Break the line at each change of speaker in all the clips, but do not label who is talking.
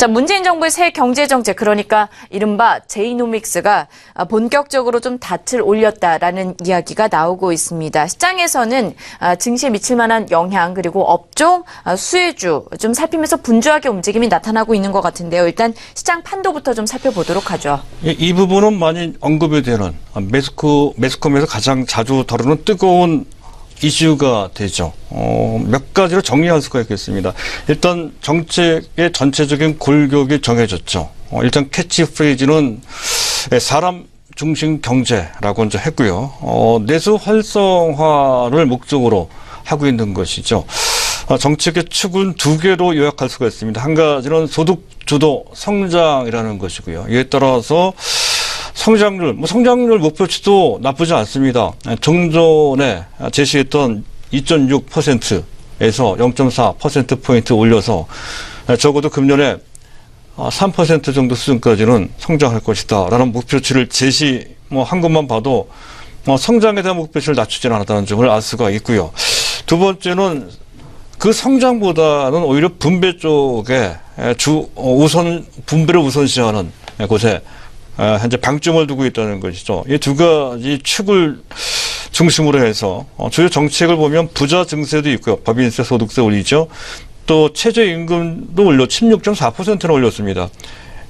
자, 문재인 정부의 새 경제 정책 그러니까 이른바 제이노믹스가 본격적으로 좀 닻을 올렸다라는 이야기가 나오고 있습니다. 시장에서는 아, 증시에 미칠 만한 영향 그리고 업종 아, 수혜주 좀 살피면서 분주하게 움직임이 나타나고 있는 것 같은데요. 일단 시장 판도부터 좀 살펴보도록 하죠.
이, 이 부분은 많이 언급이 되는 매스컴에서 가장 자주 다루는 뜨거운 이슈가 되죠. 어, 몇 가지로 정리할 수가 있겠습니다. 일단 정책의 전체적인 골격이 정해졌죠. 어, 일단 캐치프레이즈는 사람 중심 경제라고 이제 했고요. 어, 내수 활성화를 목적으로 하고 있는 것이죠. 어, 정책의 축은 두 개로 요약할 수가 있습니다. 한 가지는 소득 주도 성장이라는 것이고요. 이에 따라서 성장률, 뭐 성장률 목표치도 나쁘지 않습니다. 정전에 제시했던 2.6%에서 0.4%포인트 올려서 적어도 금년에 3% 정도 수준까지는 성장할 것이다. 라는 목표치를 제시, 뭐, 한 것만 봐도 뭐 성장에 대한 목표치를 낮추지는 않았다는 점을 알 수가 있고요. 두 번째는 그 성장보다는 오히려 분배 쪽에 주, 어, 우선, 분배를 우선시하는 곳에 어, 현재 방점을 두고 있다는 것이죠. 이 두 가지 축을 중심으로 해서 어, 주요 정책을 보면 부자 증세도 있고요. 법인세, 소득세 올리죠. 또 최저임금도 올려 16.4%나 올렸습니다.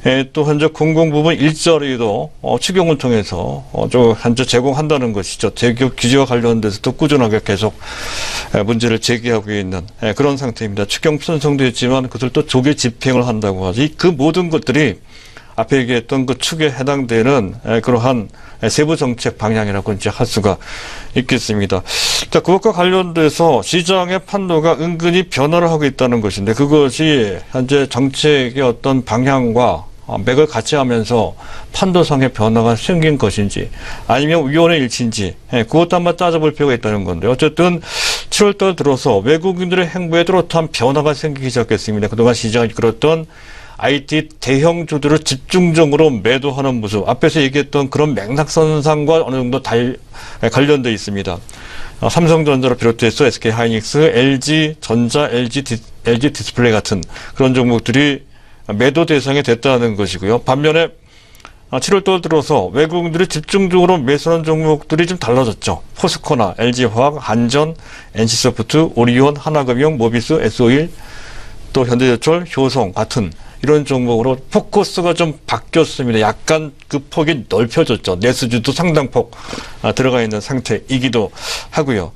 예, 또 현재 공공부문 일자리도 어, 추경을 통해서 어, 좀 현재 제공한다는 것이죠. 대기업 규제와 관련돼서도 꾸준하게 계속 에, 문제를 제기하고 있는 예, 그런 상태입니다. 추경 편성도 그것을 또 조기 집행을 한다고 하지. 그 모든 것들이 앞에 얘기했던 그 축에 해당되는 에, 그러한 에, 세부 정책 방향이라고 이제 할 수가 있겠습니다. 자, 그것과 관련돼서 시장의 판도가 은근히 변화를 하고 있다는 것인데 그것이 현재 정책의 어떤 방향과 어, 맥을 같이 하면서 판도상의 변화가 생긴 것인지 아니면 위원의 일치인지 예, 그것도 한번 따져볼 필요가 있다는 건데 어쨌든 7월달 들어서 외국인들의 행보에 뚜렷한 변화가 생기기 시작했습니다. 그동안 시장을 이끌었던 IT 대형 주들을 집중적으로 매도하는 모습 앞에서 얘기했던 그런 맥락선상과 어느 정도 달, 관련돼 있습니다. 어, 삼성전자를 비롯해서 SK 하이닉스, LG 전자, LG, 디, LG 디스플레이 같은 그런 종목들이 매도 대상이 됐다는 것이고요. 반면에 7월달 들어서 외국인들이 집중적으로 매수하는 종목들이 좀 달라졌죠. 포스코나 LG화학, 한전, NC소프트, 오리온, 하나금융, 모비스, S51, 또 현대제철, 효성 같은 이런 종목으로 포커스가 좀 바뀌었습니다. 약간 그 폭이 넓혀졌죠. 내수주도 상당폭 아, 들어가 있는 상태이기도 하고요.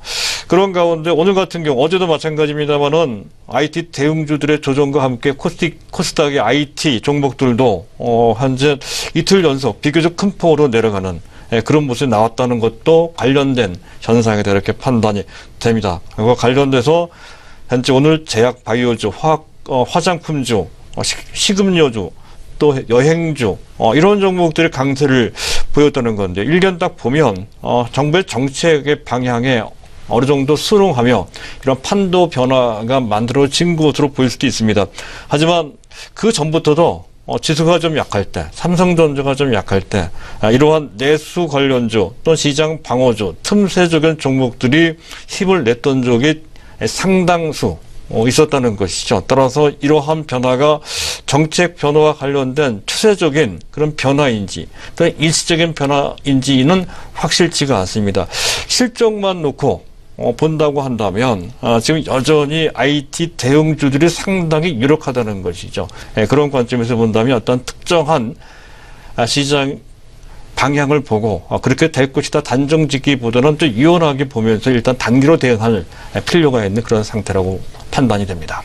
그런 가운데 오늘 같은 경우 어제도 마찬가지입니다만은 IT 대응주들의 조정과 함께 코스닥, 코스닥의 IT 종목들도 어, 현재 이틀 연속 비교적 큰 폭으로 내려가는 예, 그런 모습이 나왔다는 것도 관련된 현상이다 이렇게 판단이 됩니다. 그리고 관련돼서 현재 오늘 제약 바이오주, 화학, 어, 화장품주, 어, 식, 식음료주, 또 여행주 어, 이런 종목들이 강세를 보였다는 건데 일견 딱 보면 어, 정부의 정책의 방향에 어느 정도 수긍하며 이런 판도 변화가 만들어진 것으로 보일 수도 있습니다. 하지만 그 전부터도 어, 지수가 좀 약할 때, 삼성전자가 좀 약할 때, 아, 이러한 내수 관련주 또는 시장 방어주, 틈새적인 종목들이 힘을 냈던 적이 상당수 어, 있었다는 것이죠. 따라서 이러한 변화가 정책 변화와 관련된 추세적인 그런 변화인지 또는 일시적인 변화인지는 확실치가 않습니다. 실적만 놓고 어, 본다고 한다면 아, 지금 여전히 IT 대응주들이 상당히 유력하다는 것이죠. 예, 그런 관점에서 본다면 어떤 특정한 아, 시장 방향을 보고 어, 그렇게 될 것이다 단정 짓기보다는 또 유연하게 보면서 일단 단기로 대응할 필요가 있는 그런 상태라고 판단이 됩니다.